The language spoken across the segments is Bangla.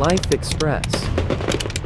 Life Express.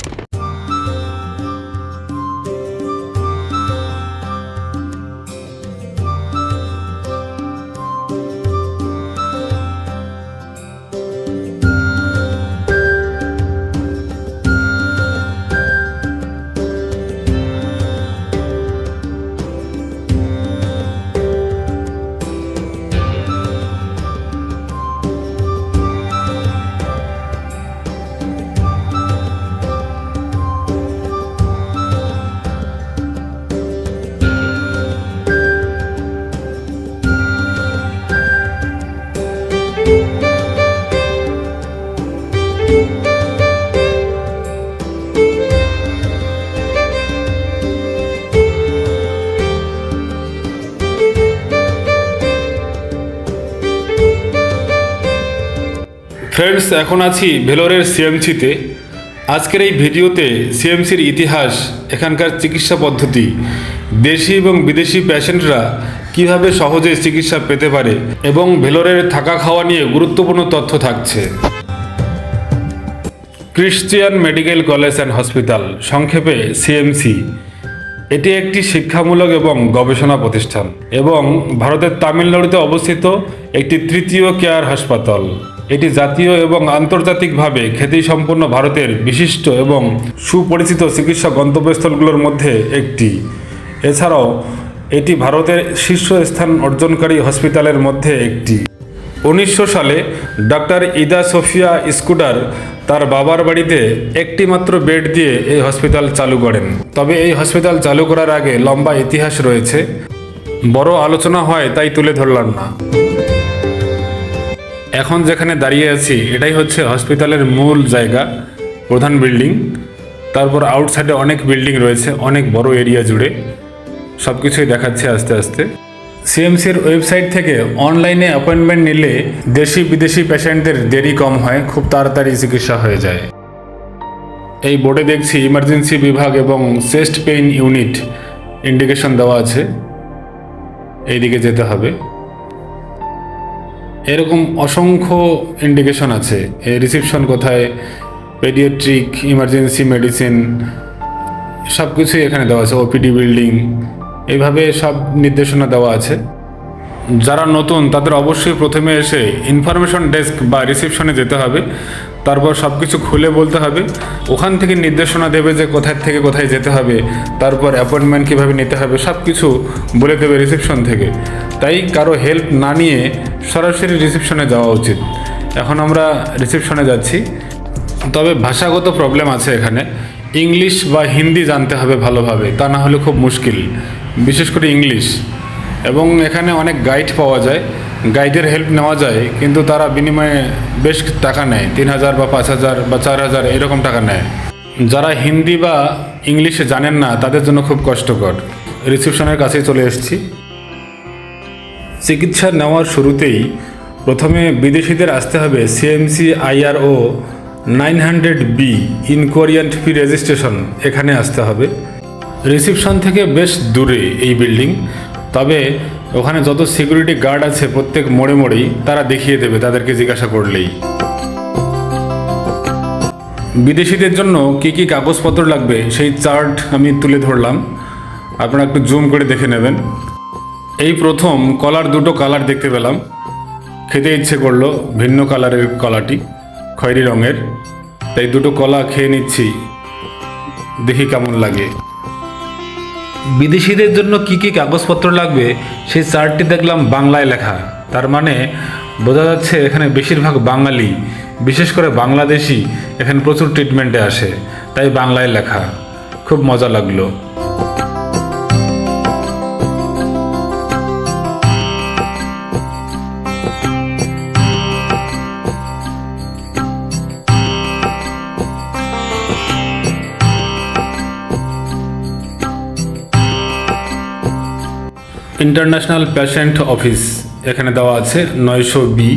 ফ্রেন্ডস এখন আছি ভেলোরের সিএমসিতে আজকের এই ভিডিওতে সিএমসির ইতিহাস, এখানকার চিকিৎসা পদ্ধতি, দেশি এবং বিদেশি পেশেন্টরা কীভাবে সহজে চিকিৎসা পেতে পারে এবং ভেলোরের থাকা খাওয়া নিয়ে গুরুত্বপূর্ণ তথ্য থাকছে। Christian medical college and hospital সংক্ষেপে সিএমসি এটি একটি শিক্ষামূলক এবং গবেষণা প্রতিষ্ঠান এবং ভারতের তামিলনাড়ুতে অবস্থিত একটি তৃতীয় কেয়ার হাসপাতাল। এটি জাতীয় এবং আন্তর্জাতিকভাবে খ্যাতিসম্পন্ন ভারতের বিশিষ্ট এবং সুপরিচিত চিকিৎসা গন্তব্যস্থলগুলোর মধ্যে একটি। এছাড়াও, এটি ভারতের শীর্ষস্থান অর্জনকারী হসপিটালের মধ্যে একটি। উনিশশো সালে ডক্টর ইদা সোফিয়া স্কুটার তার বাবার বাড়িতে একটি মাত্র বেড দিয়ে এই হসপিটাল চালু করেন। তবে এই হসপিটাল চালু করার আগে লম্বা ইতিহাস রয়েছে। বড় আলোচনা হয় তাই তুলে ধরলাম না। এখন যেখানে দাঁড়িয়ে আছি, এটাই হচ্ছে হসপিটালের মূল জায়গা, প্রধান বিল্ডিং তারপর আউটসাইডে অনেক বিল্ডিং রয়েছে, অনেক বড় এরিয়া জুড়ে। সব কিছুই দেখাচ্ছে আস্তে আস্তে। সিএমসির ওয়েবসাইট থেকে অনলাইনে অ্যাপয়েন্টমেন্ট নিলে দেশি বিদেশি পেশেন্টদের দেরি কম হয়, খুব তাড়াতাড়ি চিকিৎসা হয়ে যায়। এই বোর্ডে দেখছি ইমার্জেন্সি বিভাগ এবং চেস্ট পেইন ইউনিট ইন্ডিকেশন দেওয়া আছে। এইদিকে যেতে হবে। এরকম অসংখ্য ইন্ডিকেশন আছে। রিসেপশন কোথায়? পেডিয়াট্রিক ইমার্জেন্সি মেডিসিন সব কিছুই এখানে দেওয়া আছে। ওপিডি বিল্ডিং এইভাবে সব নির্দেশনা দেওয়া আছে। যারা নতুন, তাদের অবশ্যই প্রথমে এসে ইনফরমেশন ডেস্ক বা রিসেপশনে যেতে হবে। তারপর সব কিছু খুলে বলতে হবে। ওখান থেকে নির্দেশনা দেবে যে কোথায় থেকে কোথায় যেতে হবে, তারপর অ্যাপয়েন্টমেন্ট কীভাবে নিতে হবে সব কিছু বলে দেবে রিসেপশন থেকে। তাই কারও হেল্প না নিয়ে সরাসরি রিসেপশনে যাওয়া উচিত। এখন আমরা রিসেপশনে যাচ্ছি। তবে ভাষাগত প্রবলেম আছে এখানে। ইংলিশ বা হিন্দি জানতে হবে ভালোভাবে, তা না হলে খুব মুশকিল। বিশেষ করে ইংলিশ এবং এখানে অনেক গাইড পাওয়া যায়। গাইডের হেল্প নেওয়া যায়, কিন্তু তারা বিনিময়ে বেশ টাকা নেয়, তিন হাজার বা পাঁচ হাজার বা চার হাজার, এরকম টাকা নেয়। যারা হিন্দি বা ইংলিশে জানেন না, তাদের জন্য খুব কষ্টকর। রিসেপশনের কাছেই চলে এসেছি। চিকিৎসা নেওয়ার শুরুতেই প্রথমে বিদেশিদের আসতে হবে CMC IRO nine hundred B ইনকোয়ারিয়ান্ট fee registration, এখানে আসতে হবে। রিসিপশন থেকে বেশ দূরে এই বিল্ডিং। তবে ওখানে যত সিকিউরিটি গার্ড আছে প্রত্যেক মোড়ে মোড়েই তারা দেখিয়ে দেবে, তাদেরকে জিজ্ঞাসা করলেই। বিদেশিদের জন্য কি কি কাগজপত্র লাগবে সেই চার্ট আমি তুলে ধরলাম। আপনারা একটু জুম করে দেখে নেবেন। এই প্রথম কলার দুটো কালার দেখতে পেলাম। খেতে ইচ্ছে করল ভিন্ন কালারের কলাটি, খয়েরি রঙের। তাই দুটো কলা খেয়ে নিচ্ছি। দেখি কেমন লাগে। বিদেশিদের জন্য কি কি কাগজপত্র লাগবে, সেই চার্টটি দেখলাম বাংলায় লেখা। তার মানে বোঝা যাচ্ছে এখানে বেশিরভাগ বাঙালি, বিশেষ করে বাংলাদেশি, এখানে প্রচুর ট্রিটমেন্টে আসে, তাই বাংলায় লেখা। খুব মজা লাগল। ইন্টারন্যাশনাল পেশেন্ট অফিস এখানে দেওয়া আছে নয়শো বি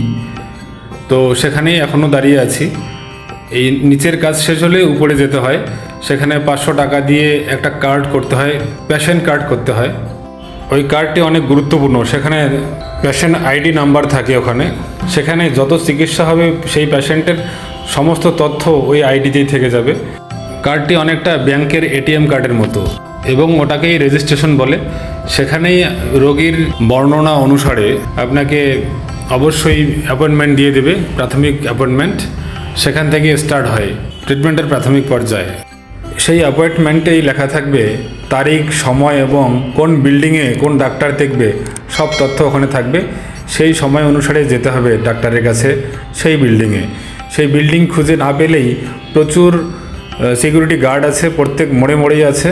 তো সেখানেই এখনও দাঁড়িয়ে আছি। এই নিচের কাজ শেষ হলে উপরে যেতে হয়। সেখানে পাঁচশো টাকা দিয়ে একটা কার্ড করতে হয় পেশেন্ট কার্ড করতে হয়। ওই কার্ডটি অনেক গুরুত্বপূর্ণ। সেখানে পেশেন্ট আইডি নাম্বার থাকে ওখানে। সেখানে যত চিকিৎসা হবে সেই পেশেন্টের সমস্ত তথ্য ওই আইডিতেই থেকে যাবে। কার্ডটি অনেকটা ব্যাংকের এটিএম কার্ডের মতো। এবং ওটাকেই রেজিস্ট্রেশন বলে। সেখানেই রোগীর বর্ণনা অনুসারে আপনাকে অবশ্যই অ্যাপয়েন্টমেন্ট দিয়ে দেবে, প্রাথমিক অ্যাপয়েন্টমেন্ট সেখান থেকে স্টার্ট হয় ট্রিটমেন্টের প্রাথমিক পর্যায়ে। সেই অ্যাপয়েন্টমেন্টেই লেখা থাকবে তারিখ, সময় এবং কোন বিল্ডিংয়ে কোন ডাক্তার দেখবে, সব তথ্য ওখানে থাকবে। সেই সময় অনুসারে যেতে হবে ডাক্তারের কাছে সেই বিল্ডিংয়ে সেই বিল্ডিং খুঁজে না পেলেই প্রচুর সিকিউরিটি গার্ড আছে, প্রত্যেক মোড়ে মোড়েই আছে।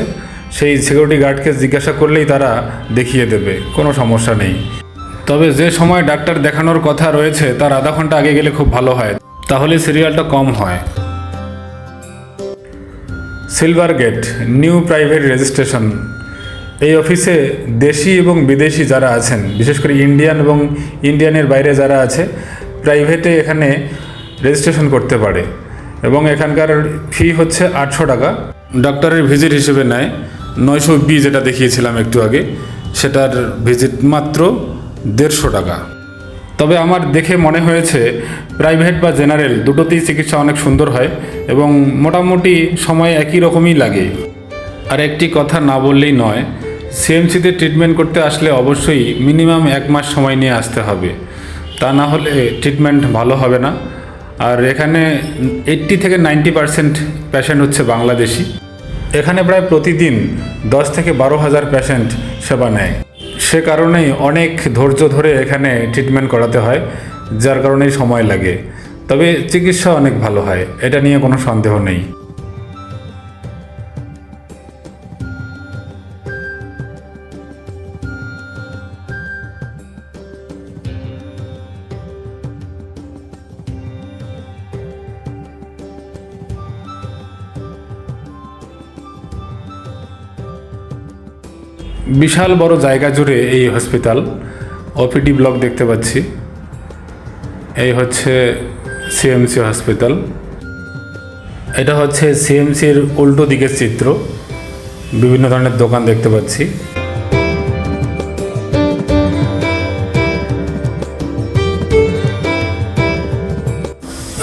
সেই সিকিউরিটি গার্ডকে জিজ্ঞাসা করলেই তারা দেখিয়ে দেবে, কোনো সমস্যা নেই। তবে যে সময় ডাক্তার দেখানোর কথা রয়েছে, তার আধা ঘণ্টা আগে গেলে খুব ভালো হয়, তাহলে সিরিয়ালটা কম হয়। Silver gate, new private registration. এই অফিসে দেশি এবং বিদেশি যারা আছেন, বিশেষ করে ইন্ডিয়ান এবং ইন্ডিয়ানের বাইরে যারা আছে, প্রাইভেটে এখানে রেজিস্ট্রেশন করতে পারে। এবং এখানকার ফি হচ্ছে আটশো টাকা। ডক্টরের ভিজিট হিসেবে নেয়। নয়শো বি যেটা দেখিয়েছিলাম একটু আগে, সেটার ভিজিট মাত্র দেড়শো টাকা। তবে আমার দেখে মনে হয়েছে, প্রাইভেট বা জেনারেল দুটোতেই চিকিৎসা অনেক সুন্দর হয় এবং মোটামুটি সময় একই রকমই লাগে। আর একটি কথা না বললেই নয় সিএমসিতে ট্রিটমেন্ট করতে আসলে অবশ্যই মিনিমাম এক মাস সময় নিয়ে আসতে হবে। তা না হলে ট্রিটমেন্ট ভালো হবে না। আর এখানে এইট্টি থেকে নাইনটি পার্সেন্ট পেশেন্ট হচ্ছে বাংলাদেশি। এখানে প্রায় প্রতিদিন দশ থেকে বারো হাজার পেশেন্ট সেবা নেয়। সে কারণেই অনেক ধৈর্য ধরে এখানে ট্রিটমেন্ট করাতে হয়, যার কারণেই সময় লাগে। তবে চিকিৎসা অনেক ভালো হয়, এটা নিয়ে কোনো সন্দেহ নেই। বিশাল বড় জায়গা জুড়ে এই হসপিটাল ওপিডি ব্লক দেখতে পাচ্ছি। এই হচ্ছে সিএমসি হসপিটাল এটা হচ্ছে সিএমসির উল্টো দিকের চিত্র। বিভিন্ন ধরনের দোকান দেখতে পাচ্ছি।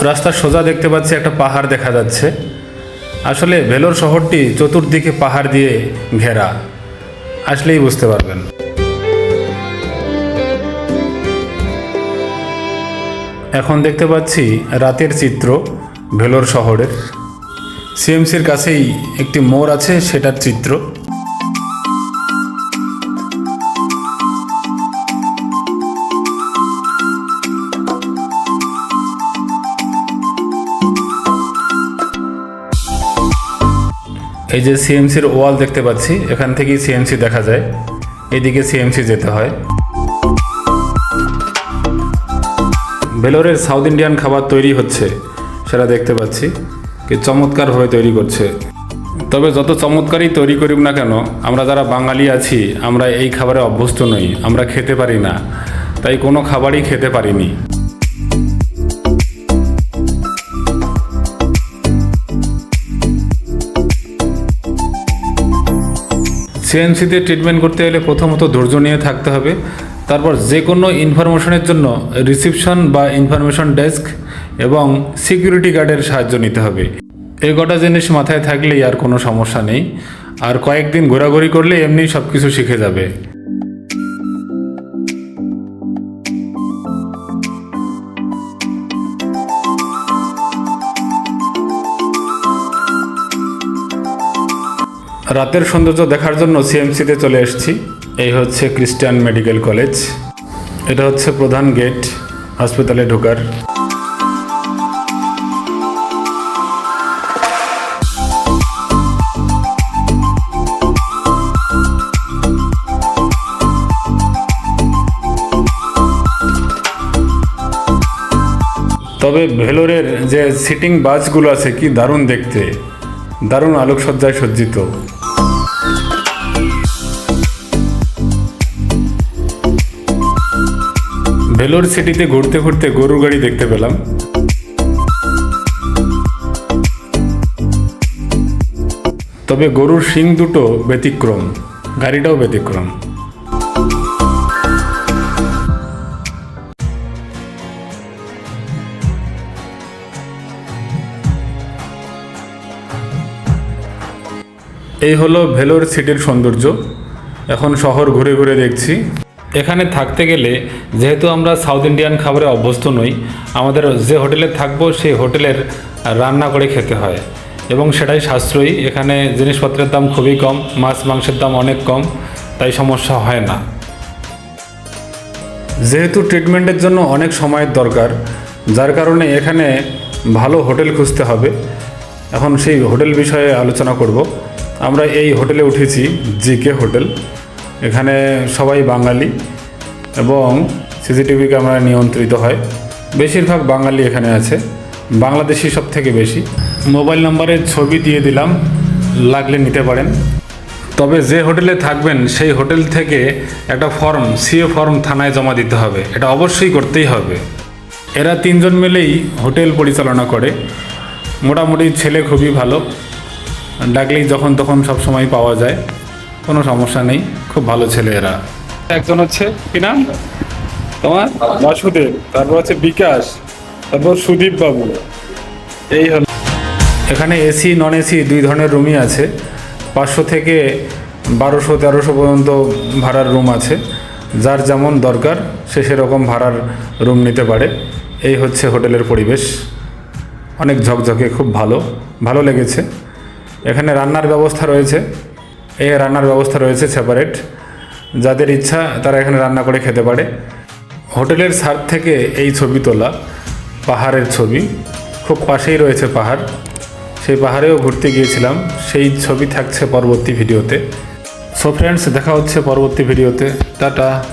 রাস্তার সোজা দেখতে পাচ্ছি একটা পাহাড় দেখা যাচ্ছে। আসলে ভেলোর শহরটি চতুর্দিকে পাহাড় দিয়ে ঘেরা। আসলেই বুঝতে পারবেন। এখন দেখতে পাচ্ছি রাতের চিত্র ভেলোর শহরের। সিএমসির কাছেই একটি মোড় আছে, সেটার চিত্র। এই যে সিএমসির ওয়াল দেখতে পাচ্ছি, এখান থেকেই সিএমসি দেখা যায়। এদিকে সিএমসি যেতে হয়। বেলোরের সাউথ ইন্ডিয়ান খাবার তৈরি হচ্ছে, সেটা দেখতে পাচ্ছি। কি চমৎকারভাবে তৈরি করছে। তবে যত চমৎকারই তৈরি করুক না কেন, আমরা যারা বাঙালি আছি, আমরা এই খাবারে অভ্যস্ত নই, আমরা খেতে পারি না। তাই কোনো খাবারই খেতে পারিনি। সিএনসিতে ট্রিটমেন্ট করতে গেলে প্রথমত ধৈর্য নিয়ে থাকতে হবে। তারপর যে কোনো ইনফরমেশনের জন্য রিসিপশন বা ইনফরমেশন ডেস্ক এবং সিকিউরিটি গার্ডের সাহায্য নিতে হবে। এই কটা জিনিস মাথায় থাকলেই আর কোনো সমস্যা নেই। আর কয়েকদিন ঘোরাঘুরি করলে এমনি সব কিছু শিখে যাবে। রাতের সৌন্দর্য দেখার জন্য সিএমসিতে চলে এসেছি। এই হচ্ছে ক্রিস্টিয়ান মেডিকেল কলেজ। এটা হচ্ছে প্রধান গেট, হাসপাতালে ঢোকার। তবে ভেলোরের যে সিটিং বাসগুলো আছে, কি দারুণ দেখতে। দারুণ আলোকসজ্জায় সজ্জিত। ভেলোর সিটিতে ঘুরতে ঘুরতে গরুর গাড়ি দেখতে পেলাম। তবে গরুর শিং দুটো ব্যতিক্রম, গাড়িটাও ব্যতিক্রম। এই হলো ভেলোর সিটির সৌন্দর্য। এখন শহর ঘুরে ঘুরে দেখছি। এখানে থাকতে গেলে, যেহেতু আমরা সাউথ ইন্ডিয়ান খাবারে অভ্যস্ত নই, আমাদের যে হোটেলে থাকব সেই হোটেলের রান্না করে খেতে হয়। এবং সেটাই সাশ্রয়ী। এখানে জিনিসপত্রের দাম খুবই কম, মাছ মাংসের দাম অনেক কম, তাই সমস্যা হয় না। যেহেতু ট্রিটমেন্টের জন্য অনেক সময়ের দরকার, যার কারণে এখানে ভালো হোটেল খুঁজতে হবে। এখন সেই হোটেল বিষয়ে আলোচনা করব। আমরা এই হোটেলে উঠেছি, জিকে হোটেল। এখানে সবাই বাঙালি এবং সিসিটিভি ক্যামেরা নিয়ন্ত্রিত হয়। বেশিরভাগ বাঙালি এখানে আছে। বাংলাদেশি সব থেকে বেশি। মোবাইল নম্বরের ছবি দিয়ে দিলাম, লাগলে নিতে পারেন। তবে যে হোটেলে থাকবেন, সেই হোটেল থেকে একটা ফর্ম, সিএ ফর্ম থানায় জমা দিতে হবে। এটা অবশ্যই করতেই হবে। এরা তিনজন মিলেই হোটেল পরিচালনা করে। মোটামুটি ছেলে খুবই ভালো। ডাকলেই যখন তখন সব সময় পাওয়া যায়। কোনো সমস্যা নেই খুব ভালো ছেলে এরা। একজন হচ্ছে কি নাম? তোমার? বাসুদেব তারপর হচ্ছে বিকাশ তারপর সুদীপ বাবু। এই হলো এখানে এসি নন এসি দুই ধরনের রুমই আছে। পাঁচশো থেকে বারোশো তেরোশো পর্যন্ত ভাড়ার রুম আছে। যার যেমন দরকার সে সেরকম ভাড়ার রুম নিতে পারে। এই হচ্ছে হোটেলের পরিবেশ। অনেক ঝকঝকে খুব ভালো। ভালো লেগেছে। এখানে রান্নার ব্যবস্থা রয়েছে। এই রান্নার ব্যবস্থা রয়েছে সেপারেট যাদের ইচ্ছা, তারা এখানে রান্না করে খেতে পারে। হোটেলের ছাদ থেকে এই ছবি তোলা, পাহাড়ের ছবি। খুব পাশেই রয়েছে পাহাড়। সেই পাহাড়েও ঘুরতে গিয়েছিলাম। সেই ছবি থাকছে পরবর্তী ভিডিওতে। সো ফ্রেন্ডস দেখা হচ্ছে পরবর্তী ভিডিওতে। টাটা।